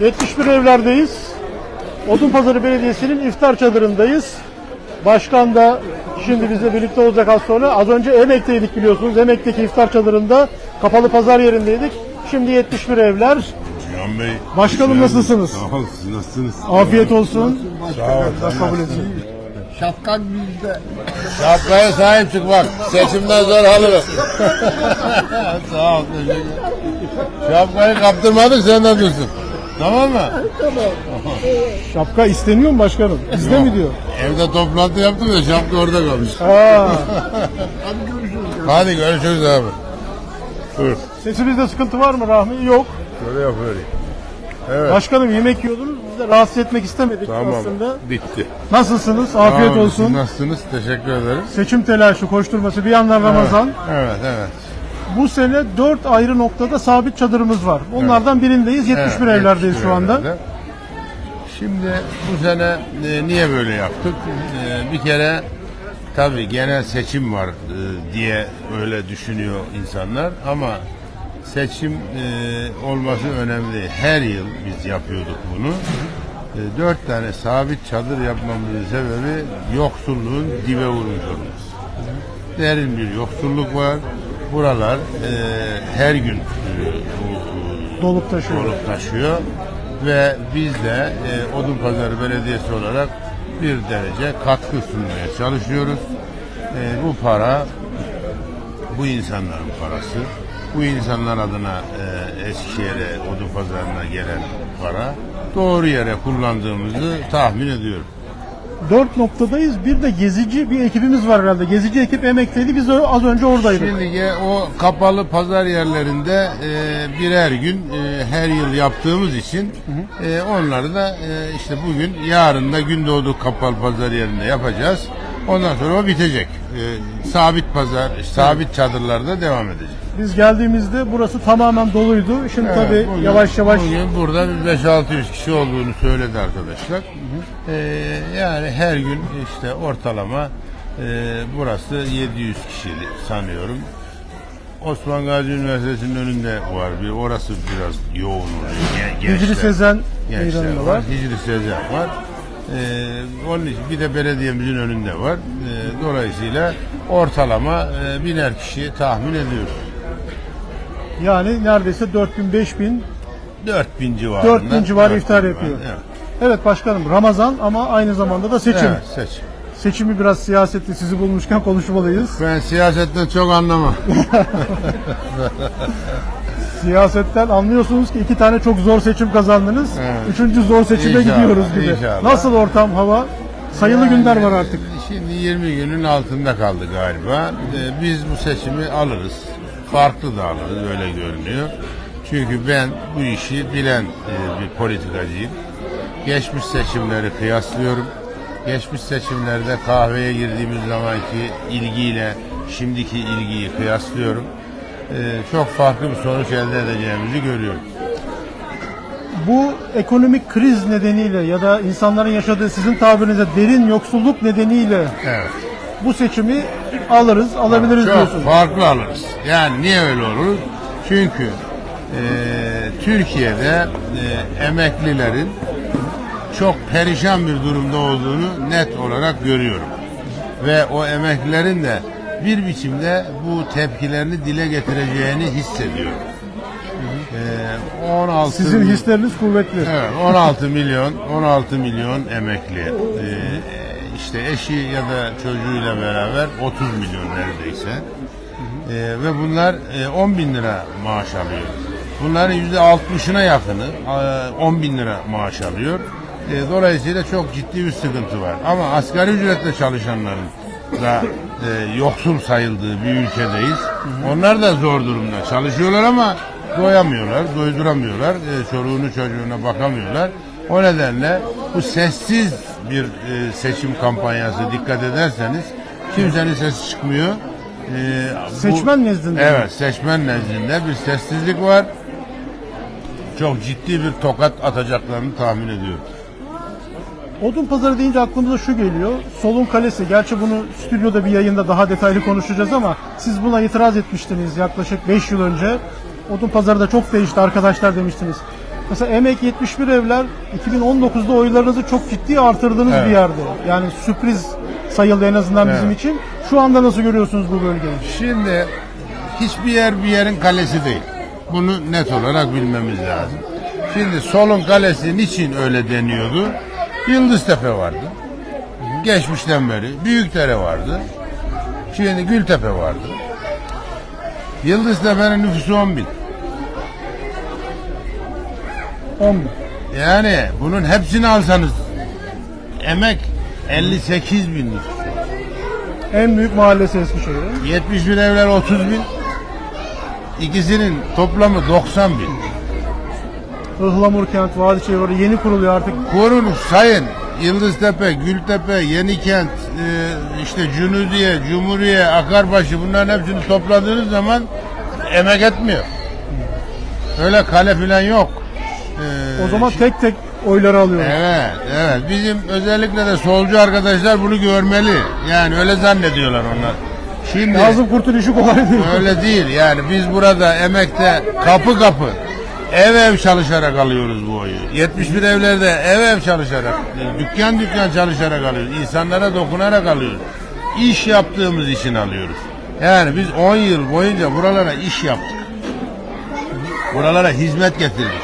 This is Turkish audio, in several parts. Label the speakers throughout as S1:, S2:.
S1: 71 evlerdeyiz. Odunpazarı Belediyesi'nin iftar çadırındayız. Başkan da şimdi bizle birlikte olacak az sonra. Az önce Emek'teydik biliyorsunuz. Emek'teki iftar çadırında kapalı pazar yerindeydik. Şimdi 71 evler.
S2: Can Bey.
S1: Başkanım nasılsınız?
S2: Sağ olun, siz nasılsınız?
S1: Afiyet olsun.
S2: Sağ olun.
S1: Allah kabul etsin.
S3: Şapkan bizde.
S2: Şapkaya sahip çık bak. Seçimden sonra alırım. Sağ ol. Şapkayı kaptırmadık sen de dursun. Tamam mı?
S1: Şapka isteniyor mu başkanım? Bizde mi diyor?
S2: Evde toplantı yaptık da şapka orada kalmış.
S1: Aa,
S2: Hadi görüşürüz abi. Buyur.
S1: sesimizde sıkıntı var mı Rahmi? Yok.
S2: Şöyle yap öyle. Evet.
S1: Başkanım yemek yiyordunuz. Biz de rahatsız etmek istemedik
S2: Tamam.
S1: aslında.
S2: Bitti.
S1: Nasılsınız? Afiyet
S2: olun,
S1: olsun.
S2: Nasılsınız? Teşekkür ederim.
S1: Seçim telaşı, koşturması bir yandan Ramazan.
S2: Evet, evet.
S1: Bu sene dört ayrı noktada sabit çadırımız var. Onlardan birindeyiz. 71
S2: Evet,
S1: evlerdeyiz
S2: 71
S1: şu anda.
S2: evlerde. Şimdi bu sene e, niye böyle yaptık? E, bir kere tabii genel seçim var e, diye öyle düşünüyor insanlar ama seçim e, olması önemli. Her yıl biz yapıyorduk bunu. E, dört tane sabit çadır yapmamızın sebebi yoksulluğun dibe vurmuş olması. Derin bir yoksulluk var. Buralar e, her gün e, bu,
S1: Dolup taşıyor.
S2: olup taşıyor ve biz de e, Odunpazarı Belediyesi olarak bir derece katkı sunmaya çalışıyoruz. E, bu para bu insanların parası. Bu insanlar adına e, Eskişehir'e, Odunpazarı'na gelen para doğru yere kullandığımızı tahmin ediyorum.
S1: Dört noktadayız. Bir de gezici bir ekibimiz var herhalde. Gezici ekip emekteydi. Biz az önce oradaydık.
S2: Şimdi o kapalı pazar yerlerinde e, birer gün e, her yıl yaptığımız için e, onları da e, işte bugün yarın da Gündoğdu kapalı pazar yerinde yapacağız. Ondan sonra o bitecek. E, sabit pazar, sabit çadırlarda devam edecek.
S1: Biz geldiğimizde burası tamamen doluydu. Şimdi
S2: Evet,
S1: tabii
S2: bugün-
S1: yavaş yavaş
S2: Bugün burada bir 5-600 kişi olduğunu söyledi arkadaşlar. E, yani her gün işte ortalama e, burası 700 kişi sanıyorum. Osman Gazi Üniversitesi'nin önünde var bir. Orası biraz yoğun oluyor. Gen- Gençler,
S1: Hicri Sezen
S2: gençler
S1: meydanında
S2: var.
S1: var.
S2: Hicri Sezen var. Ee, onun için bir de belediyemizin önünde var. Ee, dolayısıyla ortalama e, biner kişi tahmin ediyoruz.
S1: Yani neredeyse 4000 5000
S2: 4000 civarında.
S1: 4000 civarı
S2: 4000
S1: iftar yapıyor.
S2: Evet,
S1: Evet başkanım Ramazan ama aynı zamanda da seçim.
S2: evet seçim.
S1: Seçimi biraz siyasetli sizi bulmuşken konuşmalıyız.
S2: Ben siyasetten çok anlamam.
S1: Siyasetten anlıyorsunuz ki iki tane çok zor seçim kazandınız.
S2: Evet.
S1: Üçüncü zor seçime
S2: İnşallah,
S1: gidiyoruz gibi.
S2: inşallah.
S1: Nasıl ortam, hava? Sayılı günler var artık.
S2: Şimdi 20 günün altında kaldı galiba. Ee, Biz bu seçimi alırız. Farklı da alırız öyle görünüyor. Çünkü ben bu işi bilen e, bir politikacıyım. Geçmiş seçimleri kıyaslıyorum. Geçmiş seçimlerde kahveye girdiğimiz zamanki ilgiyle şimdiki ilgiyi kıyaslıyorum. Ee, Çok farklı bir sonuç elde edeceğimizi görüyorum.
S1: Bu ekonomik kriz nedeniyle ya da insanların yaşadığı sizin tabirinizde derin yoksulluk nedeniyle
S2: Evet.
S1: bu seçimi alırız, alabiliriz
S2: Çok
S1: diyorsunuz.
S2: farklı alırız. Yani niye öyle olur? Çünkü e, Türkiye'de e, emeklilerin çok perişan bir durumda olduğunu net olarak görüyorum. Ve o emeklilerin de bir biçimde bu tepkilerini dile getireceğini hissediyorum. E, 16
S1: Sizin hisleriniz kuvvetli.
S2: Evet, 16 milyon 16 milyon emekli. Ee, işte eşi ya da çocuğuyla beraber 30 milyon neredeyse. Ee, ve bunlar e, 10 bin lira maaş alıyor. Bunların yüzde 60'ına yakını e, 10 bin lira maaş alıyor. E, dolayısıyla çok ciddi bir sıkıntı var. Ama asgari ücretle çalışanların da e, yoksul sayıldığı bir ülkedeyiz. Onlar da zor durumda. Çalışıyorlar ama doyamıyorlar, doyduramıyorlar. E, çoluğunu çocuğuna bakamıyorlar. O nedenle bu sessiz bir e, seçim kampanyası dikkat ederseniz kimsenin sesi çıkmıyor. E, bu-
S1: Seçmen nezdinde?
S2: Evet, seçmen nezdinde bir sessizlik var. Çok ciddi bir tokat atacaklarını tahmin ediyorum.
S1: Odun pazarı deyince aklımıza şu geliyor. Solun Kalesi. Gerçi bunu stüdyoda bir yayında daha detaylı konuşacağız ama siz buna itiraz etmiştiniz yaklaşık 5 yıl önce. Odun pazarı da çok değişti arkadaşlar demiştiniz. Mesela Emek 71 Evler 2019'da oylarınızı çok ciddi artırdığınız
S2: Evet.
S1: bir yerde. Yani sürpriz sayıldı en azından bizim
S2: Evet.
S1: için. Şu anda nasıl görüyorsunuz bu bölgeyi?
S2: Şimdi hiçbir yer bir yerin kalesi değil. Bunu net olarak bilmemiz lazım. Şimdi Sol'un kalesi niçin öyle deniyordu? Yıldıztepe vardı. Geçmişten beri. Büyükdere vardı. Şimdi Gültepe vardı. Yıldıztepe'nin nüfusu 10 bin.
S1: 10 bin.
S2: Yani bunun hepsini alsanız emek 58 bin nüfus.
S1: En büyük mahallesi Eskişehir'in.
S2: 71 evler 30 bin. İkisinin toplamı 90 bin.
S1: Ihlamur kent, Vadiçevre yeni kuruluyor artık.
S2: Korunuz sayın Yıldıztepe, Gültepe, Yenikent, e, işte Cunudiye, Cumhuriye, Akarbaşı bunların hepsini topladığınız zaman emek etmiyor. Öyle kale filan yok. E,
S1: O zaman tek tek oyları alıyorlar.
S2: Evet, evet. Bizim özellikle de solcu arkadaşlar bunu görmeli. Yani öyle zannediyorlar onlar. Şimdi
S1: Nazım Kurt'un işi kolay değil.
S2: öyle değil. Yani biz burada emekte kapı kapı ev ev çalışarak alıyoruz bu oyu. 71 evlerde ev ev çalışarak, dükkan dükkan çalışarak alıyoruz. İnsanlara dokunarak alıyoruz. İş yaptığımız için alıyoruz. Yani biz 10 yıl boyunca buralara iş yaptık. Buralara hizmet getirdik.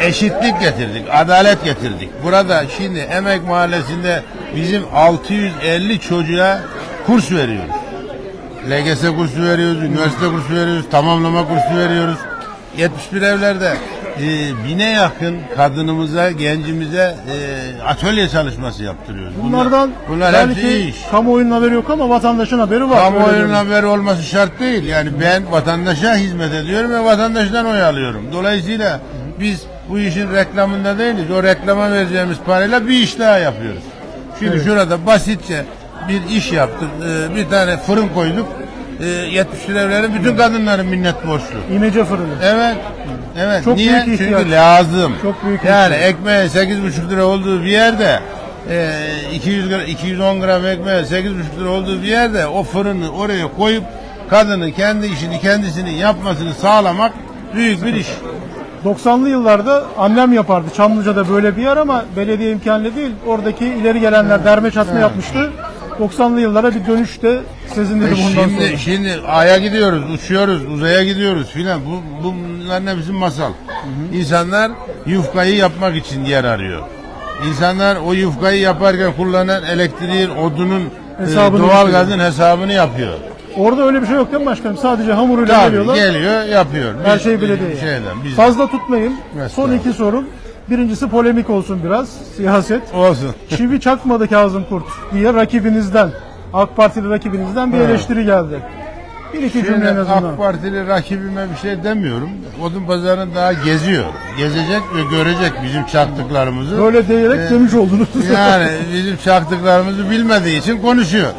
S2: Eşitlik getirdik, adalet getirdik. Burada şimdi Emek Mahallesi'nde bizim 650 çocuğa kurs veriyoruz. LGS kursu veriyoruz, üniversite kursu veriyoruz, tamamlama kursu veriyoruz. 71 evlerde e, bine yakın kadınımıza, gencimize e, atölye çalışması yaptırıyoruz. Bunlar-
S1: Bunlardan
S2: bunlar hepsi
S1: belki
S2: iş.
S1: kamuoyunun haberi yok ama vatandaşın haberi var.
S2: Kamuoyunun haberi olması şart değil. Yani ben vatandaşa hizmet ediyorum ve vatandaştan oy alıyorum. Dolayısıyla biz bu işin reklamında değiliz. O reklama vereceğimiz parayla bir iş daha yapıyoruz. Şimdi
S1: Evet.
S2: şurada basitçe bir iş yaptık. Ee, bir tane fırın koyduk. Ee, 70 evlerin bütün kadınların minnet borçlu.
S1: İmece fırını.
S2: Evet. Evet.
S1: Çok
S2: Niye?
S1: büyük ihtiyaç.
S2: Çünkü lazım.
S1: Çok büyük
S2: Yani
S1: ihtiyaç.
S2: ekmeğin 8,5 lira olduğu bir yerde e, 200 gra- 210 gram ekmeğin 8,5 lira olduğu bir yerde o fırını oraya koyup kadının kendi işini kendisini yapmasını sağlamak büyük bir iş.
S1: 90'lı yıllarda annem yapardı. Çamlıca'da böyle bir yer ama belediye imkanlı değil. Oradaki ileri gelenler derme çatma yapmıştı. 90'lı yıllara bir dönüş de sezinledi
S2: E
S1: bundan
S2: şimdi
S1: sonra.
S2: şimdi aya gidiyoruz, uçuyoruz, uzaya gidiyoruz filan. Bu bunların hepsi masal. İnsanlar yufkayı yapmak için yer arıyor. İnsanlar o yufkayı yaparken kullanan elektriğin, odunun, e,
S1: Hesabını
S2: doğal
S1: yapıyor.
S2: gazın hesabını yapıyor.
S1: Orada öyle bir şey yok değil mi başkanım? Sadece hamuruyla
S2: Tabii
S1: geliyorlar.
S2: geliyor, yapıyor.
S1: Her
S2: Biz-
S1: şey belediye.
S2: Şeyden, biz
S1: Fazla tutmayın.
S2: Mesela.
S1: Son iki sorum. Birincisi polemik olsun biraz. Siyaset.
S2: olsun.
S1: Çivi çakmadı Kazım Kurt diye rakibinizden, AK Partili rakibinizden bir
S2: Evet.
S1: eleştiri geldi. Bir iki cümle en azından.
S2: AK Partili rakibime bir şey demiyorum. Odun pazarını daha geziyor. Gezecek ve görecek bizim çaktıklarımızı.
S1: Böyle diyerek
S2: Ee,
S1: demiş oldunuz.
S2: Yani bizim çaktıklarımızı bilmediği için konuşuyor.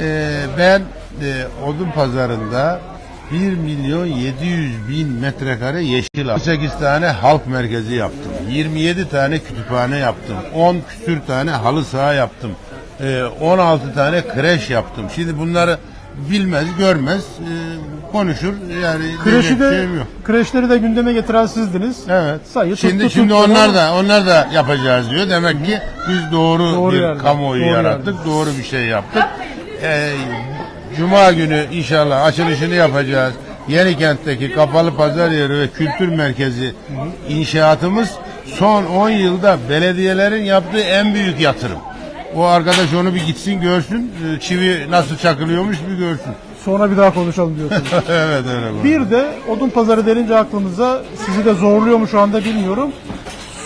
S2: Ee, ben e, odun pazarında 1 milyon 700 bin metrekare yeşil alan, 18 tane halk merkezi yaptım. 27 tane kütüphane yaptım. 10 küsür tane halı saha yaptım. Ee, 16 tane kreş yaptım. Şimdi bunları bilmez, görmez, e, konuşur. Yani
S1: Kreşi de,
S2: şeyim yok.
S1: kreşleri de gündeme getiren sizdiniz.
S2: Evet.
S1: Sayı
S2: şimdi
S1: tuttu,
S2: şimdi
S1: tuttu
S2: onlar da onlar da yapacağız diyor. Demek ki biz doğru,
S1: Doğru
S2: bir
S1: yerde,
S2: kamuoyu
S1: doğru
S2: yarattık.
S1: yerde.
S2: Doğru bir şey yaptık. Ee, Cuma günü inşallah açılışını yapacağız. Yenikent'teki kapalı pazar yeri ve kültür merkezi inşaatımız son 10 yılda belediyelerin yaptığı en büyük yatırım. O arkadaş onu bir gitsin görsün. Ee, Çivi nasıl çakılıyormuş bir görsün.
S1: Sonra bir daha konuşalım diyorsunuz.
S2: evet öyle. bu.
S1: bir de odun pazarı denince aklımıza sizi de zorluyor mu şu anda bilmiyorum.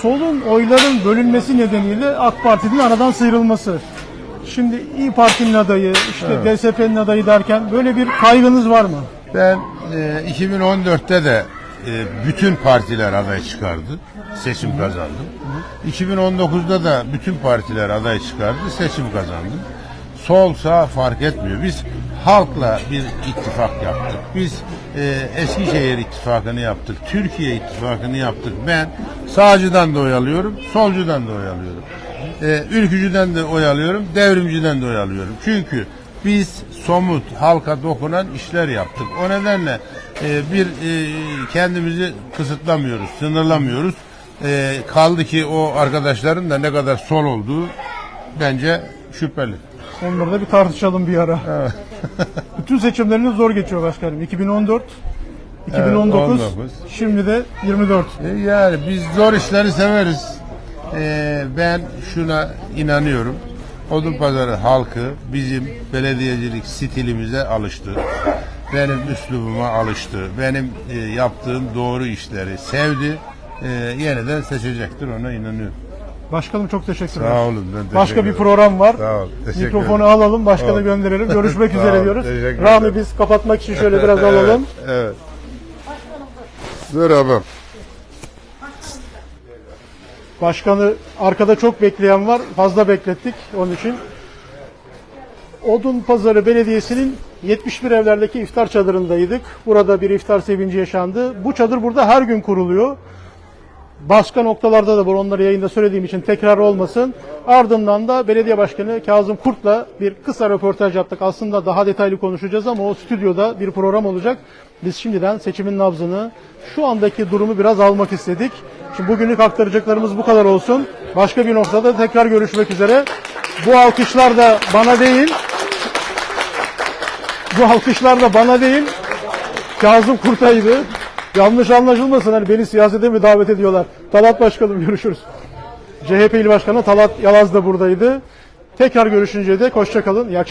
S1: Solun oyların bölünmesi nedeniyle AK Parti'nin aradan sıyrılması. Şimdi İyi Parti'nin adayı, işte DSP'nin adayı derken böyle bir kaygınız var mı?
S2: Ben e, 2014'te de e, bütün partiler aday çıkardı. Seçim kazandım. 2019'da da bütün partiler aday çıkardı. Seçim kazandım. Sol sağ fark etmiyor. Biz halkla bir ittifak yaptık. Biz e, Eskişehir ittifakını yaptık. Türkiye ittifakını yaptık. Ben sağcıdan da oy alıyorum, solcudan da oy alıyorum. E, ülkücüden de oy alıyorum, devrimciden de oy alıyorum. Çünkü biz somut, halka dokunan işler yaptık. O nedenle e, bir e, kendimizi kısıtlamıyoruz, sınırlamıyoruz. E, kaldı ki o arkadaşların da ne kadar sol olduğu bence şüpheli.
S1: Onları da bir tartışalım bir ara. Bütün seçimleriniz zor geçiyor başkanım. 2014, 2019,
S2: 19.
S1: şimdi de 24.
S2: E, Yani biz zor işleri severiz. E, ben şuna inanıyorum. Odunpazarı halkı bizim belediyecilik stilimize alıştı. Benim üslubuma alıştı. Benim e, yaptığım doğru işleri sevdi. E, yeniden seçecektir ona inanıyorum.
S1: Başkanım çok teşekkürler.
S2: Sağ olun. Ben teşekkür
S1: Başka bir
S2: ederim.
S1: program var.
S2: Sağ ol. Teşekkür
S1: Mikrofonu
S2: ederim.
S1: alalım, başkana
S2: Ol.
S1: gönderelim. Görüşmek
S2: Sağ
S1: üzere
S2: ol,
S1: diyoruz.
S2: teşekkür ederim.
S1: biz kapatmak için şöyle biraz alalım.
S2: Evet. Merhaba.
S1: Başkanı arkada çok bekleyen var. Fazla beklettik onun için. Odun Pazarı Belediyesi'nin 71 evlerdeki iftar çadırındaydık. Burada bir iftar sevinci yaşandı. Bu çadır burada her gün kuruluyor. Başka noktalarda da var onları yayında söylediğim için tekrar olmasın. Ardından da belediye başkanı Kazım Kurt'la bir kısa röportaj yaptık. Aslında daha detaylı konuşacağız ama o stüdyoda bir program olacak. Biz şimdiden seçimin nabzını, şu andaki durumu biraz almak istedik. Şimdi bugünlük aktaracaklarımız bu kadar olsun. Başka bir noktada tekrar görüşmek üzere. Bu alkışlar da bana değil, bu alkışlar da bana değil, Kazım Kurtay'dı. Yanlış anlaşılmasın hani beni siyasete mi davet ediyorlar? Talat Başkanım görüşürüz. CHP İl Başkanı Talat Yalaz da buradaydı. Tekrar görüşünceye dek hoşçakalın. İyi akşamlar.